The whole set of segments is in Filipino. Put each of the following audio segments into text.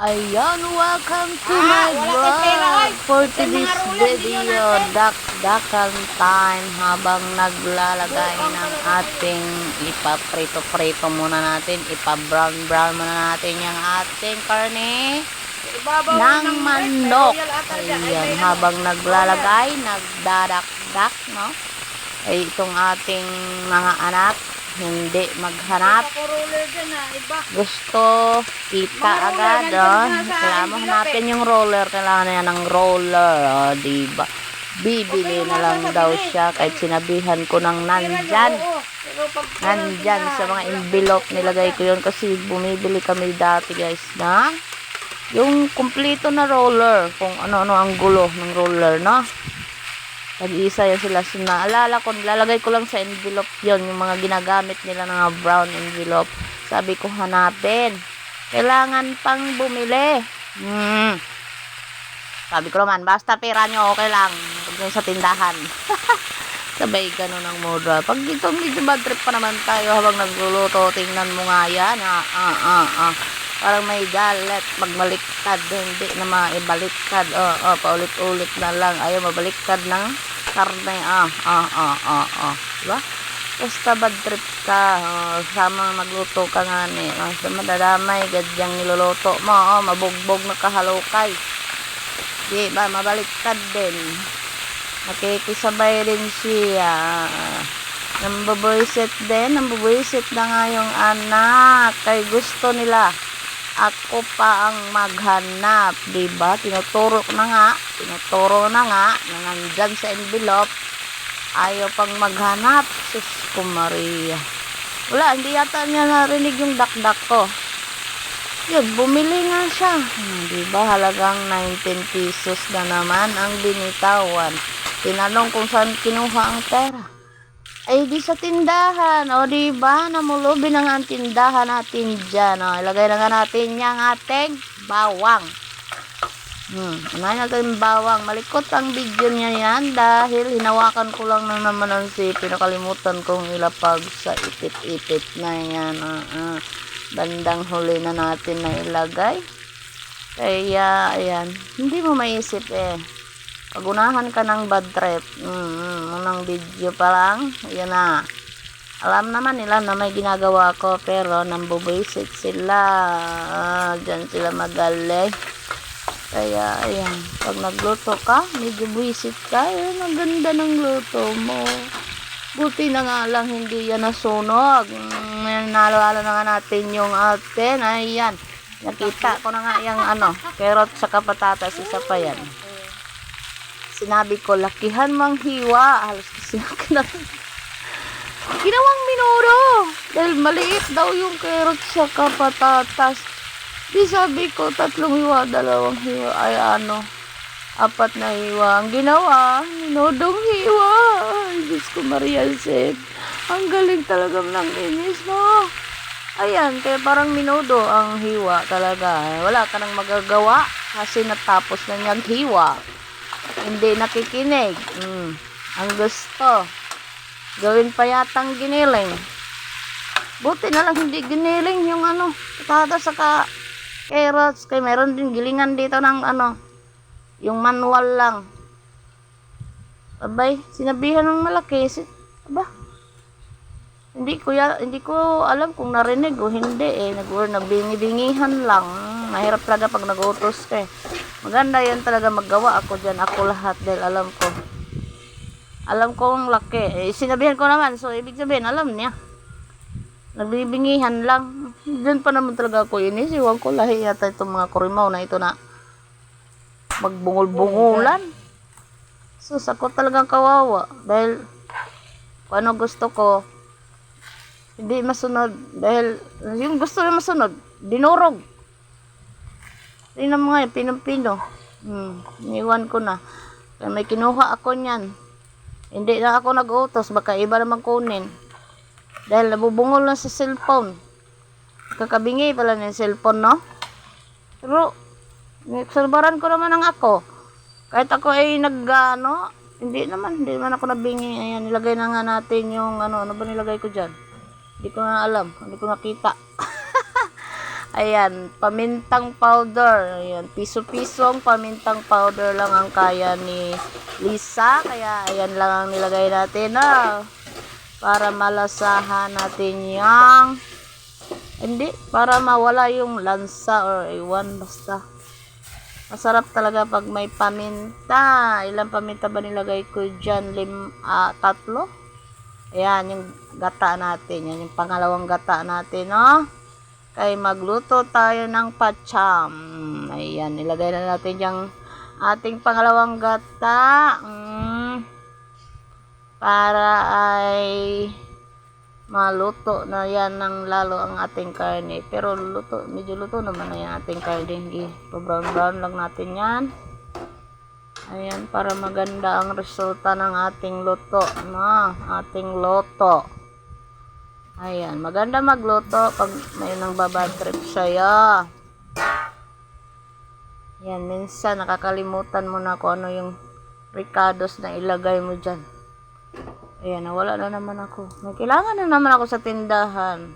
Ayan, welcome to Ah, my vlog. For today's video, dak-dakan time habang naglalagay ng ating ipaprito-prito muna natin, ipa-brown-brown muna natin yung ating karne ng manok. Ayan, ano. habang naglalagay, nagdadak-dak, no? Ay itong ating mga anak, hindi maghanap ah, gusto kita agad, oh. Kailangan hanapin yung roller. Kailangan na yan ng roller, oh, diba? Bibili na lang daw siya kahit sinabihan ko ng nandyan. Nandyan sa mga envelope nilagay ko yun kasi bumibili kami dati guys na yung kumpleto na roller kung ano-ano ang gulo ng roller no nag-isa yan sila so, naalala ko lalagay ko lang sa envelope yon yung mga ginagamit nila ng brown envelope sabi ko hanapin kailangan pang bumili hmm. sabi ko naman basta pera nyo okay lang huwag sa tindahan sabay ganun ang moda. Pag ito medyo bad trip pa naman tayo habang nagluluto, tingnan mo nga yan. Ah, ah, ah, ah. Parang may galit, magmaliktad, hindi na maibaliktad. Oh, oh, paulit-ulit na lang. Ayaw mabaliktad ng karne. Ah, ah, ah, ah, ah. Diba? Basta bad trip ka. Oh, sama magluto ka nga ni. Oh, sa madadamay, gadyang niluluto mo. Oh, mabugbog na kahalukay. Di ba? Mabaliktad din nakikisabay rin siya. Nambaboyset din, nambaboyset na nga yung anak. Kay gusto nila, ako pa ang maghanap, di ba? Tinuturo ko na nga, tinuturo na nga, na nandyan sa envelope, ayaw pang maghanap. Sus ko Maria. Wala, hindi yata niya narinig yung dakdak ko. Yun, bumili nga siya. Hmm, di ba halagang 19 pesos na naman ang binitawan. Tinanong kung saan kinuha ang pera. Ay, di sa tindahan. O, di ba? Namulobi na nga ang tindahan natin dyan. O, ilagay na nga natin yung ating bawang. Hmm, unahin natin bawang. Malikot ang video niya yan dahil hinawakan ko lang na naman ang sipi. Nakalimutan kong ilapag sa ipit-ipit na yan. Ah, ah. Bandang huli na natin na ilagay. Kaya, ayan. Hindi mo maisip eh. Pag unahan ka ng bad trip, mm, unang video pa lang, yun na. Alam naman nila na may ginagawa ko, pero nambubisit sila. Ah, Diyan sila magaling. Kaya, ayan. Pag nagluto ka, medyo buwisit ka, ayan, ang ganda ng luto mo. Buti na nga lang hindi yan nasunog. Mm, naalala na nga natin yung atin. Ayan. Nakita ko na nga yung ano, carrot sa patatas, isa pa yan. Sinabi ko, lakihan mang hiwa. Halos kasi na Ginawang minuro. Dahil maliit daw yung carrot sa patatas. Di sabi ko, tatlong hiwa, dalawang hiwa. Ay ano, apat na hiwa. Ang ginawa, minodong hiwa. Ay, Diyos ko, Maria Joseph. Ang galing talaga ng inis mo. Ayan, kaya parang minudo ang hiwa talaga. Wala ka nang magagawa kasi natapos na niyang hiwa. Hindi nakikinig. Mm. Ang gusto. Gawin pa yatang giniling. Buti na lang hindi giniling yung ano, patatas saka carrots. Kaya meron din gilingan dito ng ano, yung manual lang. Abay, sinabihan ng malaki. Si, aba, hindi ko ya, hindi ko alam kung narinig o hindi eh. Nag nabingi-bingihan lang. Mahirap talaga pag nagutos ka eh. Maganda yan talaga maggawa ako dyan. Ako lahat dahil alam ko. Alam ko ang laki. Eh, sinabihan ko naman. So, ibig sabihin, alam niya. Nagbibingihan lang. Diyan pa naman talaga ako inis. Iwan ko lahi yata itong mga kurimaw na ito na magbungol-bungulan. Sus, ako talagang kawawa. Dahil, ano gusto ko, hindi masunod. Dahil, yung gusto na masunod, dinurog. Tingnan mo nga, pinong-pino. Hmm, iniwan ko na. Kaya may kinuha ako niyan. Hindi na ako nag-utos, baka iba naman kunin. Dahil nabubungol na sa cellphone. Kakabingi pala ng cellphone, no? Pero, Nagsalbaran ko naman ang ako. Kahit ako ay nag, ano, hindi naman, hindi naman ako nabingi. Ayan, nilagay na nga natin yung, ano, ano ba nilagay ko dyan? Hindi ko na alam, hindi ko nakita. Ayan, pamintang powder. Ayan, piso-pisong pamintang powder lang ang kaya ni Lisa. Kaya ayan lang ang nilagay natin na para malasahan natin yung hindi, para mawala yung lansa or iwan basta. Masarap talaga pag may paminta. Ilang paminta ba nilagay ko dyan? Lim, ah, tatlo? Ayan, yung gata natin. Yan yung pangalawang gata natin, no? Kay magluto tayo ng pacham. Ayan, nilagay na natin yung ating pangalawang gata. Mm, para ay maluto na yan ng lalo ang ating karne. Pero luto, medyo luto naman na yung ating karne. Hindi, brown-brown lang natin yan. Ayan, para maganda ang resulta ng ating luto, no? Ating loto. Ayan, maganda magluto pag may nang babad trip sa'yo. Yan, minsan nakakalimutan mo na kung ano yung ricados na ilagay mo dyan. Ayan, nawala na naman ako. May kailangan na naman ako sa tindahan.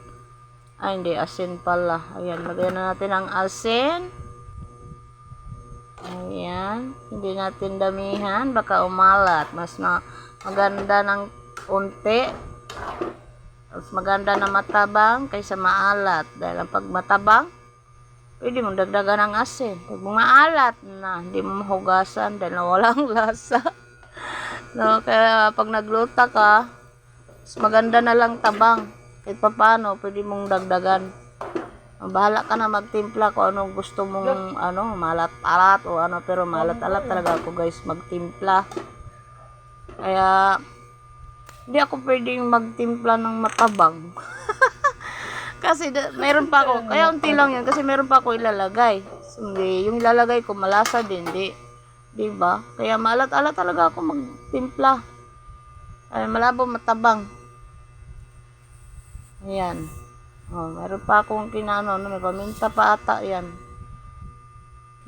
Ay, hindi, asin pala. Ayan, lagyan na natin ang asin. Ayan, hindi natin damihan, baka umalat. Mas na maganda ng unti. Mas maganda na matabang kaysa maalat. Dahil ang pag matabang, pwede mong dagdagan ng asin. Pag maalat na, hindi mo mahugasan dahil walang lasa. no, kaya pag nagluta ka, mas maganda na lang tabang. Kahit pa paano, pwede mong dagdagan. Bahala ka na magtimpla kung anong gusto mong ano, malat-alat o ano, pero malat-alat talaga ako guys magtimpla. Kaya hindi ako pwedeng magtimpla ng matabang. kasi da- meron pa ako, kaya unti lang yun kasi meron pa ako ilalagay. So, hindi, yung ilalagay ko malasa din, di. Di ba? Kaya malat-alat talaga ako magtimpla. Ay, malabo matabang. Ayan. Oh, meron pa akong kinano, ano, may paminta pa ata yan.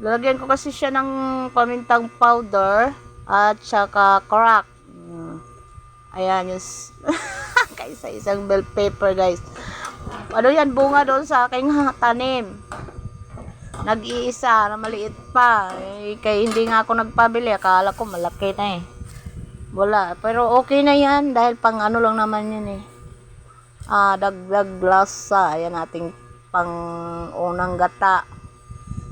Lalagyan ko kasi siya ng pamintang powder at saka crack. Ayan, yung kaysa isang bell pepper, guys. Ano yan, bunga doon sa aking tanim. Nag-iisa na maliit pa. Eh, kaya hindi nga ako nagpabili. Akala ko malaki na eh. Wala. Pero okay na yan dahil pang ano lang naman yun eh ah dagdag lasa. Ayan ating pang unang gata.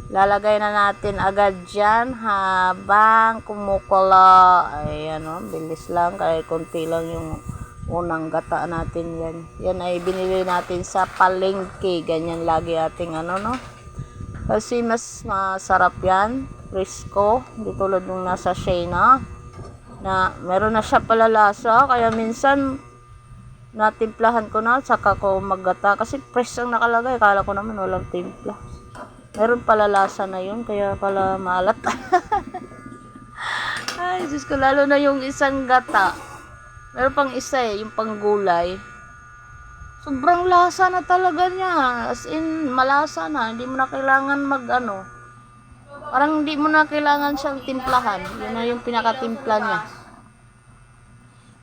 Lalagay na natin agad dyan habang kumukulo. Ayan o, bilis lang. Kaya konti lang yung unang gata natin yan. Yan ay binili natin sa palengke. Ganyan lagi ating ano no. Kasi mas masarap yan. Frisco. Hindi tulad nung nasa Shayna. Na meron na siya palalasa. Kaya minsan natimplahan ko na saka ko maggata kasi fresh ang nakalagay kala ko naman walang timpla meron pala lasa na yun kaya pala maalat. Ay Diyos ko lalo na yung isang gata. Meron pang isa eh yung panggulay sobrang lasa na talaga niya. As in malasa na. Hindi mo na kailangan mag ano parang hindi mo na kailangan siyang timplahan. Yun na yung pinakatimpla niya.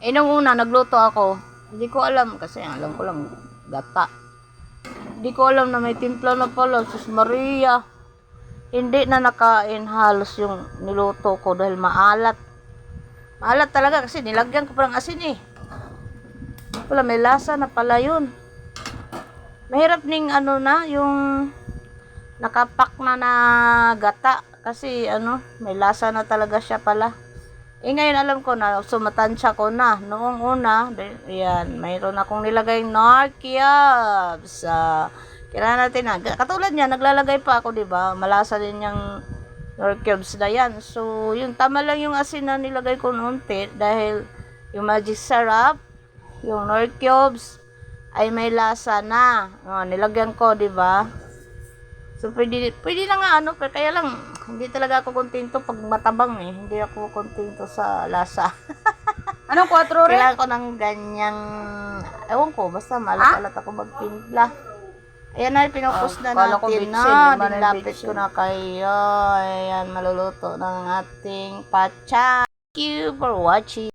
Eh nung una nagluto ako. Hindi ko alam kasi alam ko lang gata. Hindi ko alam na may timpla na pala. Sus Maria. Hindi na nakain halos yung niluto ko dahil maalat. Maalat talaga kasi nilagyan ko parang asin eh. Wala, may lasa na pala yun. Mahirap ning ano na, yung nakapak na na gata. Kasi ano, may lasa na talaga siya pala. Eh ngayon alam ko na, sumatansya ko na. Noong una, yan, mayroon akong nilagay nor cubes. Uh, kailangan natin na. Katulad niya, naglalagay pa ako, di ba? Malasa din yung nor cubes na yan. So, yun, tama lang yung asin na nilagay ko noonte dahil yung magic syrup, yung nor cubes, ay may lasa na. Oh, nilagyan ko, di ba? So, pwede, pwede na nga ano, pero kaya lang, hindi talaga ako kontento pag matabang eh. Hindi ako kontento sa lasa. Anong 4 rin? Kailangan ko ng ganyang, ewan ko, basta malat-alat ako magtimpla. Ayan na, pinupost na Ah, natin bitsin, na. Dinlapit ko na kayo. Ayan, maluluto ng ating pacha. Thank you for watching.